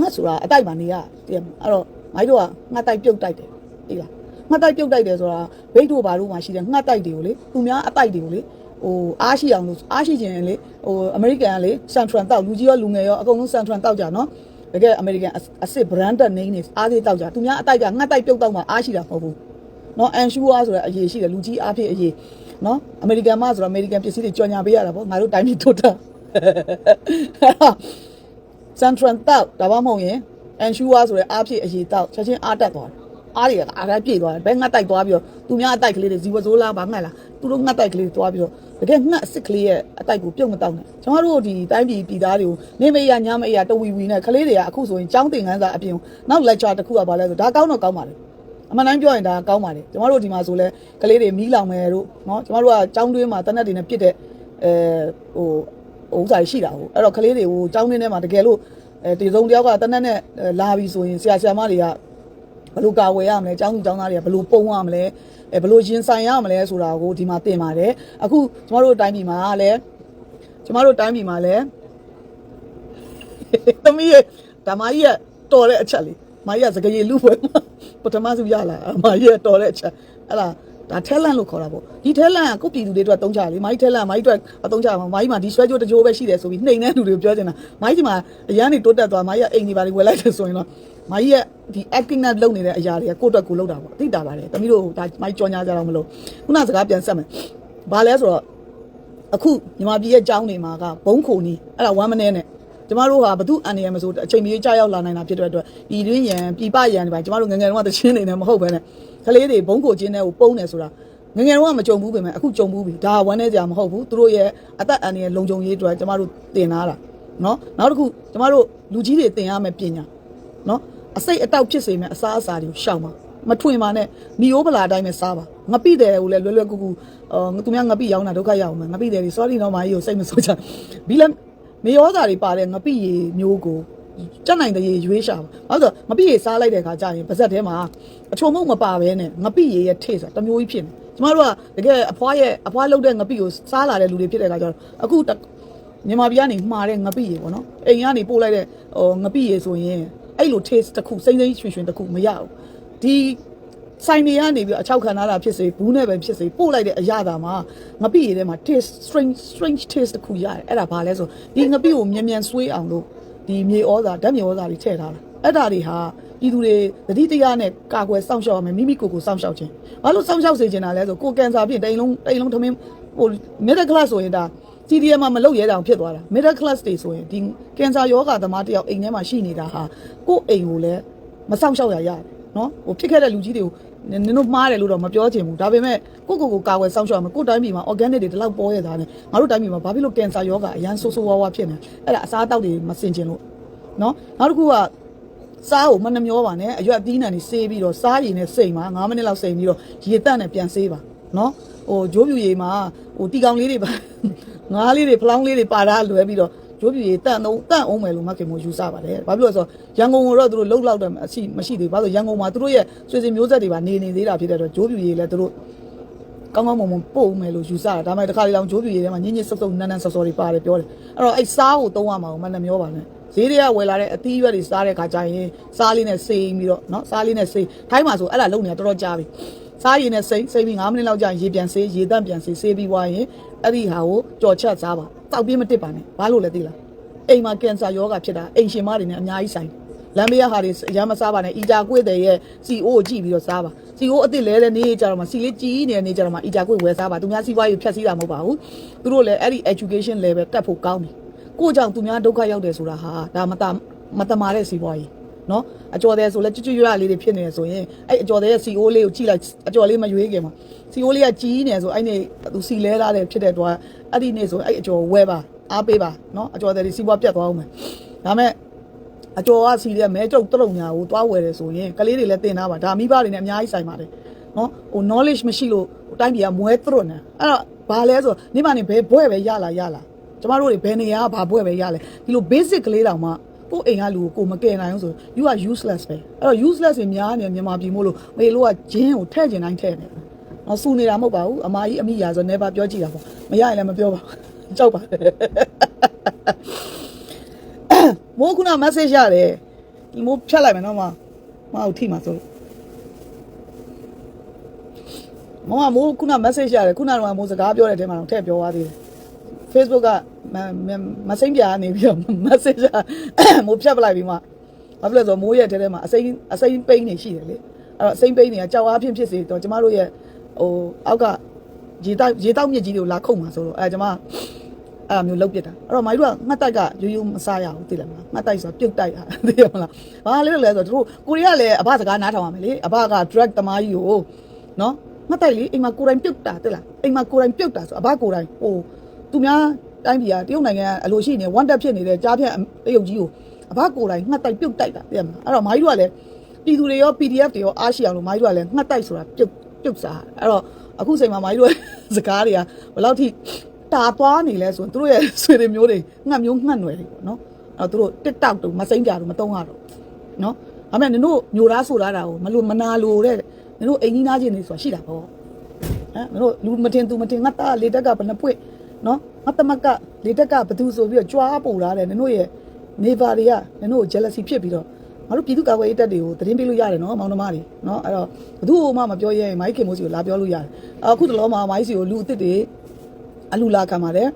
ငှက်ဆိုတာအတိုက်မှာနေရတည်မအဲ့တော့မကြီးတို့ကငှက်တိုက်ပြုတ်တိုက်တယ်သိလားငှက်တိုက်ပြုတ်တိုက်တယ်ဆိုတာဘိတ်တို့ဘာလို့မှရှိတယ်ငှက်တိုက်တွေကိုလေသူများအတိုက်တွေကိုလေဟိုအားရှိအောင်လို့အားရှိခြင်းလေဟိုအမေရိကန်ကလေစန်ထရန်တောက်လူကြီးရောလူငယ်ရောအကုန်လုံးစန်ထရန်တောက်ကြနော်တကယ်အမေရိကန်အစ်စ် branded name နေအားသေးတောက်ကြသူများအတိုက်ကငှက်တိုက်ပြုတ်တောက်မှအားရှိတာမဟုတ်ဘူး နော်အန်ရှူဝါဆိုတဲ့အရေးရှိတယ်လူကြီးအားဖြင့်အရေးနော်အမေရိကန်မှဆိုတော့အမေရိကန်ပစ္စည်းတွေကြော်ညာပေးရတာပေါ့ငါတို့တိုင်းပြည်ထုတ်တာစန်ထရန်တောက်ဒါမှမဟုတ်ရင်အန်ရှူဝါဆိုတဲ့အားဖြင့်အရေးတောက်ချက်ချင်းအားတက်သွားတယ်အားတွေကအားကပြည့်သွားတယ်ဘယ်ငှက်တိုက်သွားပြီးတော့သူများအတိုက်ကလေးတွေဇီဝဇိုးလားဗာငှက်လားသူတို့ငှက်တိုက်ကလေးတွေသွားပြီးတော့တကယ်ငှက်အစ်စ်ကလေးရဲ့အတိုက်ကိုပြုတ်မတောက်နဲ့ကျွန်တော်တို့ဒီတိုင်းပြည်ပြည်သားတွေကိုနေမရညမရတဝီဝီနဲ့ကလေးတွေကအခုဆိုရင်ចောင်းတင်ခန်းစာအပြင်နောက် lecture တစ်ခုကပါလဲဆိုဒါကောင်းတော့ကောင်းပါလေ အမှန်တိုင်းပြောရင်ဒါကောင်းပါလေကျမတို့ဒီမှာဆိုလဲကလေးတွေမီးလောင်မယ်တို့နော်ကျမတို့ကចောင်းတွင်းမှာတနက်တွေနဲ့ပြစ်တဲ့အဲဟိုဥစ္စာရှိတာဟုတ်အဲ့တော့ကလေးတွေကိုចောင်းတွင်းထဲမှာတကယ်လို့အဲတေဆုံးတယောက်ကတနက်နဲ့လာပြီဆိုရင်ဆရာဆရာမတွေကဘယ်လိုကာဝယ်ရမလဲចောင်းသူចောင်းသားတွေကဘယ်လိုပုံရမလဲအဲဘယ်လိုရင်ဆိုင်ရမလဲဆိုတာကိုဒီမှာသင်ပါတယ်အခုကျမတို့အတိုင်းပြည်မှာလည်းကျမတို့တိုင်းပြည်မှာလည်းသမီးရဓမ္မကြီးရတော်တဲ့အချက်လေး မကြီးကစကရေလူပွဲမှာပထမစုရလာမကြီးကတော်တဲ့အချက်အဲ့လားဒါထဲလန့်လို့ခေါ်တာပေါ့ဒီထဲလန့်ကကိုပြည်သူတွေအတွက်သုံးချလေမကြီးထဲလန့်မကြီးအတွက်အသုံးချမှာမကြီးမှာဒီဆွဲကြိုးတကြိုးပဲရှိတယ်ဆိုပြီးနှိမ်တဲ့လူတွေကိုပြောချင်တာမကြီးဒီမှာအရန်နေတိုးတက်သွားမကြီးကအိမ်တွေပါလေဝယ်လိုက်တယ်ဆိုရင်တော့မကြီးရဲ့ဒီ acting နဲ့လုပ်နေတဲ့အရာတွေကကိုယ့်အတွက်ကိုလုပ်တာပေါ့သိတာပါတယ်တမီးတို့ဒါမကြီးကြော်ညာကြတော့မလို့ခုနစကားပြန်ဆက်မယ်ဘာလဲဆိုတော့အခုညီမပြည်ရဲ့အကြောင်းတွေမှာကဘုံခိုနီအဲ့ဒါ1 minute နဲ့ ကျမတို့ဟာဘသူအန်ရယ်မဆိုအချိန်မီကြာရောက်လာနိုင်တာဖြစ်တဲ့အတွက်ပြည်တွင်းရန်ပြည်ပရန်တွေပါကျမတို့ငယ်ငယ်တုန်းကတချင်းနေတယ်မဟုတ်ဘဲနဲ့ကလေးတွေဘုံကိုချင်းတဲ့ကိုပုံနေဆိုတာငယ်ငယ်တုန်းကမကြုံဘူးပဲမဲ့အခုကြုံဘူးပြီဒါဝမ်းနေကြမဟုတ်ဘူးသူတို့ရဲ့အသက်အန္တရာယ်လုံခြုံရေးအတွက်ကျမတို့တင်လာတာနော်နောက်တစ်ခုကျမတို့လူကြီးတွေတင်ရမယ်ပညာနော်အစိတ်အတောက်ဖြစ်စေမယ်အစားအစာတွေကိုရှောင်ပါမထွင်ပါနဲ့မီယိုးပလာတိုင်းပဲစားပါငပိတယ်ကိုလည်းလွယ်လွယ်ကူကူအော်သူများငပိရောင်းတာဒုက္ခရောက်မယ်ငပိတယ်တွေ sorry တော့မာကြီးကိုစိတ်မဆိုးချဘီလည်း မေယောစာတွေပါတဲ့ငပိရေမျိုးကိုကြက်နိုင်တဲ့ရေရွေးရှာပါဟုတ်ဆိုငပိရေစားလိုက်တဲ့အခါကျရင်ပါဇက်ထဲမှာအချုံမုံမပါဘဲနဲ့ငပိရေရဲ့ထိတ်ဆိုတာတမျိုးကြီးဖြစ်နေကျမတို့ကတကယ်အဖွားရဲ့အဖွားလုတ်တဲ့ငပိကိုစားလာတဲ့လူတွေဖြစ်တဲ့အခါကျတော့အခုမြန်မာပြည်ကနေမှာတဲ့ငပိရေပေါ့နော်အိမ်ကနေပို့လိုက်တဲ့ဟိုငပိရေဆိုရင်အဲ့လို taste တစ်ခုစိမ့်စိမ့်ရွှင်ရွှင်တစ်ခုမရဘူးဒီ ဆိုင်တွေကနေပြီးအချောက်ခံလာတာဖြစ်စေဘူးနဲ့ပဲဖြစ်စေပို့လိုက်တဲ့အရာသာမှာငပိရည်ထဲမှာ taste strange strange taste တစ်ခုရတယ်အဲ့ဒါဘာလဲဆိုဒီငပိကိုမြန်မြန်ဆွေးအောင်လို့ဒီမြေဩဇာဓာတ်မြေဩဇာတွေထည့်ထားတာအဲ့ဒါတွေဟာပြည်သူတွေတတိတရားနဲ့ကာကွယ်စောင့်ရှောက်ရမယ်မိမိကိုယ်ကိုစောင့်ရှောက်ခြင်းဘာလို့စောင့်ရှောက်စေချင်တာလဲဆိုကိုကင်ဆာဖြစ်တိန်လုံးတိန်လုံးထမင်းဟို middle class ဆိုရင်ဒါ CDM မှာမလုပ်ရဲတောင်ဖြစ်သွားတာ middle class တွေဆိုရင်ဒီကင်ဆာယောဂါသမားတယောက်အိမ်ထဲမှာရှိနေတာဟာကိုယ့်အိမ်ကိုလည်းမစောင့်ရှောက်ရရတယ်နော်ဟိုဖြစ်ခဲ့တဲ့လူကြီးတွေကို နင်တို့မှားတယ်လို့တော့မပြောချင်ဘူးဒါပေမဲ့ကိုယ့်ကိုယ်ကိုကာကွယ်စောင့်ရှောက်ရမယ်ကိုယ့်တိုင်းပြည်မှာ organic တွေဒီလောက်ပေါ်ရတာနဲ့ငါတို့တိုင်းပြည်မှာဘာဖြစ်လို့ကင်ဆာယောဂါအရန်ဆိုးဆိုးဝါးဝါဖြစ်နေအဲ့ဒါအစားအသောက်တွေမစင်ကျင်လို့နော်နောက်တစ်ခုကစားကိုမနှမျောပါနဲ့အရွက်အသီးနှံတွေဆေးပြီးတော့စားရည်နဲ့စိတ်မှာ9မိနစ်လောက်စိတ်ပြီးတော့ရေတက်နဲ့ပြန်ဆေးပါနော်ဟိုဂျိုးပြူရည်မှာဟိုတီကောင်လေးတွေပါငားလေးတွေဖလောင်းလေးတွေပါတာလွယ်ပြီးတော့ ဂျိုးပြူရည်တန့်တော့တန့်အောင်မယ်လို့မခင်မို့ယူဆပါတယ်ဘာဖြစ်လို့လဲဆိုတော့ရန်ကုန်ကိုတော့သူတို့လှုပ်လောက်တယ်အရှိမရှိသေးဘူးဘာလို့ရန်ကုန်မှာသူတို့ရဲ့ဆွေစဉ်မျိုးဆက်တွေပါနေနေသေးတာဖြစ်တဲ့အတွက်ဂျိုးပြူရည်လည်းသူတို့ကောင်းကောင်းမွန်မွန်ပို့မယ်လို့ယူဆတာဒါမှတခါလေလောင်ဂျိုးပြူရည်ထဲမှာညင်ညစ်ဆုပ်ဆုပ်နန်းနန်းဆော်ဆော်တွေပါတယ်ပြောတယ်အဲ့တော့အဲ့စားကိုသုံးရမှာကိုမနှမျောပါနဲ့ဈေးတွေကဝယ်လာတဲ့အသီးရွက်တွေစားတဲ့ခါကျရင်စားလေးနဲ့စိမ့်ပြီးတော့เนาะစားလေးနဲ့စိမ့်ထိုင်းမှာဆိုအဲ့ဒါလုံနေတာတော်တော်ကြာပြီစားရည်နဲ့စိမ့်စိမ့်ပြီး9မိနစ်လောက်ကြာရေပြန်ဆေးရေတန့်ပြန်ဆေးဆေးပြီးွားရင်အဲ့ဒီဟာကိုကြော်ချက်စားပါ တောက်ပြင်းမတစ်ပါနဲ့ဘာလို့လဲသိလားအိမ်မှာကင်ဆာရောဂါဖြစ်တာအိမ်ရှင်မတွေနဲ့အများကြီးဆိုင်လမ်းမေးရဟာတွေရမ်းမစားပါနဲ့အီတာကွေ့တဲ့ရဲ့ CO ကိုကြည့်ပြီးတော့စားပါ CO အစ်စ်လဲလဲနေကြတော့မှစီလေးကြီးနေတဲ့နေကြတော့မှအီတာကွေ့ဝယ်စားပါသူများစီးပွားရေးဖြတ်စည်းတာမဟုတ်ပါဘူးသူတို့လည်းအဲ့ဒီ education level တက်ဖို့ကောင်းတယ်ကိုကြောင့်သူများဒုက္ခရောက်တယ်ဆိုတာဟာဒါမတမတမာတဲ့စီးပွားရေး နော်အကျော်တဲ့ဆိုလဲကျွတ်ကျွတ်ရွရလေးတွေဖြစ်နေတယ်ဆိုရင်အဲ့အကျော်တဲ့ရဲ့ CO လေးကိုကြည့်လိုက်အကျော်လေးမရွေးခင်မှာ CO လေးကကြီးနေဆိုအဲ့နေသူစီလဲလာတယ်ဖြစ်တဲ့တော့အဲ့ဒီနေဆိုအဲ့အကျော်ဝဲပါအားပေးပါနော်အကျော်တဲ့စီးပွားပြတ်သွားအောင်မယ်ဒါမဲ့အကျော်ကစီတဲ့မဲကျုပ်တုံညာကိုတွားဝယ်တယ်ဆိုရင်ကလေးတွေလည်းတင်ထားပါဒါမိဘတွေနဲ့အများကြီးဆိုင်ပါတယ်နော်ဟို knowledge မရှိလို့တိုင်းပြည်ကမွဲသွတ်နေအဲ့တော့ဘာလဲဆိုနေမနေဘဲဘွဲ့ပဲရလာရလာကျမတို့တွေဘယ်နေရာကဘာဘွဲ့ပဲရလဲဒီလို basic ကလေးတောင်မှ ကိုယ့်အိမ်ကလူကိုကိုမကယ်နိုင်အောင်ဆို you are useless ပဲအဲ့တော့ useless တွေများနေမြန်မာပြည်မို့လို့မေလို့ကဂျင်းကိုထဲ့ကျင်တိုင်းထဲ့နေတယ်နော်စူနေတာမဟုတ်ပါဘူးအမကြီးအမိရာဆို never ပြောကြည့်တာပေါ့မရရင်လည်းမပြောပါဘူးကြောက်ပါတယ်မိုးခုန message ရတယ်ဒီမိုးဖြတ်လိုက်မယ်နော်မမအောင်ထိမှာဆိုလို့မမမိုးခုန message ရတယ်ခုနကတော့မိုးစကားပြောတဲ့အချိန်မှာတော့ထည့်ပြောသွားသေးတယ် Facebook ကမမမစိမ့်ပြနေပြီးတော့ message မိုးဖြတ်ပလိုက်ပြီးမှဘာဖြစ်လဲဆိုတော့မိုးရဲ့ထဲထဲမှာအစိမ့်အစိမ့်ပိန်းနေရှိတယ်လေအဲ့တော့အစိမ့်ပိန်းတွေကကြောက်အားဖြင့်ဖြစ်စေတော့ကျမတို့ရဲ့ဟိုအောက်ကရေတောက်ရေတောက်မြစ်ကြီးတွေကိုလာခုတ်မှာဆိုတော့အဲကျမအဲ့လိုမျိုးလုပ်ပြစ်တာအဲ့တော့မိုင်းတို့ကငှက်တိုက်ကရိုးရိုးမစားရဘူးသိလားမလားငှက်တိုက်ဆိုတော့ပြုတ်တိုက်တာသိရမလားဘာလဲလို့လဲဆိုတော့တို့ကိုရီးယားလည်းအဘစကားနားထောင်ရမယ်လေအဘက drug သမားကြီးကိုနော်ငှက်တိုက်လေအိမ်မှာကိုယ်တိုင်ပြုတ်တာသိလားအိမ်မှာကိုယ်တိုင်ပြုတ်တာဆိုအဘကိုယ်တိုင်ဟို သူများတိုင်းပြည်ကတရုတ်နိုင်ငံကအလိုရှိနေဝန်တက်ဖြစ်နေတဲ့ကြားဖြတ်တရုတ်ကြီးကိုအဘကိုယ်တိုင်ငှက်တိုက်ပြုတ်တိုက်တာသိရမလားအဲ့တော့မိုင်းတို့ကလည်းပြည်သူတွေရော PDF တွေရောအားရှိအောင်လို့မိုင်းတို့ကလည်းငှက်တိုက်ဆိုတာပြုတ်ပြုတ်စားအဲ့တော့အခုချိန်မှာမိုင်းတို့စကားတွေကဘယ်လောက်ထိတာသွားနေလဲဆိုရင်သူတို့ရဲ့ဆွေတွေမျိုးတွေငှက်မျိုးငှက်နွယ်တွေပေါ့နော်အဲ့တော့သူတို့ TikTok တို့မစိမ့်ကြတော့မတုံးရတော့နော်ဒါပေမဲ့နင်တို့မျိုးသားဆိုတာတာကိုမလို့မနာလို့တဲ့နင်တို့အိမ်ကြီးနားချင်းနေဆိုတာရှိတာပေါ့ဟမ်နင်တို့လူမတင်သူမတင်ငါသားလေတက်ကဘယ်နှပွင့် နော်ငါတမကလေတက်ကဘသူဆိုပြီးတော့ကြွားပူလာတယ်နင်တို့ရဲ့နေပါတွေကနင်တို့ကို jealousy ဖြစ်ပြီးတော့ငါတို့ပြည်သူ့ကာကွယ်ရေးတပ်တွေကိုသတင်းပေးလို့ရတယ်နော်မောင်နှမတွေနော်အဲ့တော့ဘသူ့မှမပြောရဲရင်မိုက်ခင်မိုးစီကိုလာပြောလို့ရတယ်အခုတလောမှာမိုက်စီကိုလူအစ်စ်တွေ အလူလာခံပါတယ်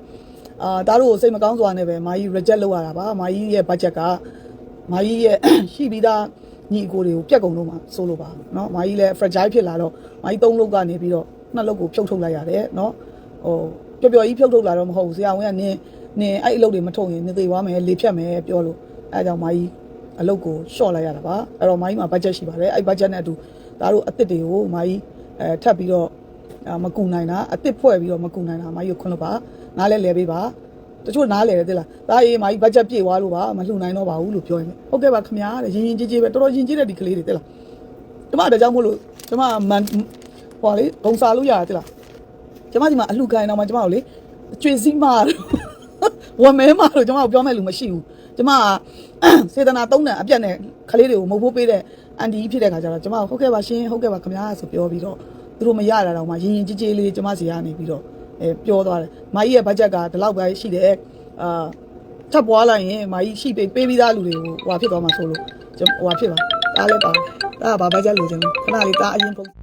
အာဒါတို့ကိုစိတ်မကောင်းစွာနဲ့ပဲမာကြီး reject လုပ်ရတာပါမာကြီးရဲ့ budget ကမာကြီးရဲ့ ရှိပြီးသားညီအကိုတွေကိုပြက်ကုန်လို့မှာဆိုလို့ပါเนาะမာကြီးလည်း fragile ဖြစ်လာတော့မာကြီးသုံးလုံးကနေပြီးတော့နှစ်လုံးကိုဖြုတ်ထုတ်လိုက်ရတယ်เนาะဟို ပျော်ပျော်ကြီးဖြုတ်ထုတ်လာတော့မဟုတ်ဘူးဆရာဝန်ကနင်းနင်းအဲ့အလုပ်တွေမထုတ်ရင်နေသေးသွားမယ်လေဖြတ်မယ်ပြောလို့အဲဒါကြောင့်မာကြီးအလုပ်ကို short လိုက်ရတာပါအဲ့တော့မာကြီးမှာ budget ရှိပါတယ်အဲ့ budget နဲ့အတူဒါတို့အစ်စ်တွေကိုမာကြီးအဲထပ်ပြီးတော့အာမကူနိုင်တာအစ်စ်ဖွဲ့ပြီးတော့မကူနိုင်တာအမကြီးကိုခွန်းလို့ပါနားလဲလဲပေးပါတချို့နားလဲတယ်သိလားဒါအေးအမကြီးဘတ်ဂျက်ပြည့်သွားလို့ပါမလှူနိုင်တော့ပါဘူးလို့ပြောရင်ဟုတ်ကဲ့ပါခင်ဗျာတဲ့ရင်ရင်ကြီးကြီးပဲတော်တော်ရင်ကြီးတဲ့ဒီကလေးတွေသိလားကျမတကြောင်မို့လို့ကျမမန်ဟောလေဂုံစားလို့ရတယ်သိလား ကျမဒီမှာအလှူခိုင်းတော့မှကျမတို့လေကျွေစည်းမတော့ဝမဲမတော့ကျမတို့ပြောမဲ့လူမရှိဘူးကျမကစေတနာသုံးတန်အပြတ်နဲ့ကလေးတွေကိုမဟုတ်ဖို့ပေးတဲ့အန်တီဖြစ်တဲ့ခါကျတော့ကျမဟုတ်ကဲ့ပါရှင်ဟုတ်ကဲ့ပါခင်ဗျာဆိုပြောပြီးတော့သူတို့မရတာတော့မှရင်ရင်ကြီးကြီးလေးကျမစီကနေပြီးတော့အဲပြောသွားတယ်။မာကြီးရဲ့ဘတ်ဂျက်ကဒီလောက်ပဲရှိတယ်။အာထပ်ပွားလိုက်ရင်မာကြီးရှိပေးပေးပြီးသားလူတွေကိုဟိုဟာဖြစ်သွားမှာဆိုလို့ဟိုဟာဖြစ်ပါ။ဒါလည်းပါ။ဒါကဘာဘတ်ဂျက်လိုချင်လဲ။ခဏလေးဒါအရင်ပုံ